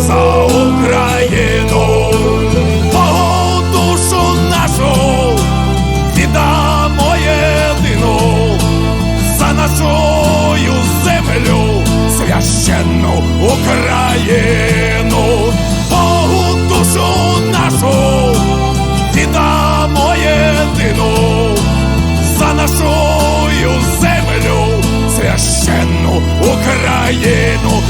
за Україну, Богу душу нашу віддамо єдину за нашу землю, священну Україну, Богу душу нашу віддамо єдину за нашу землю, священну Україну.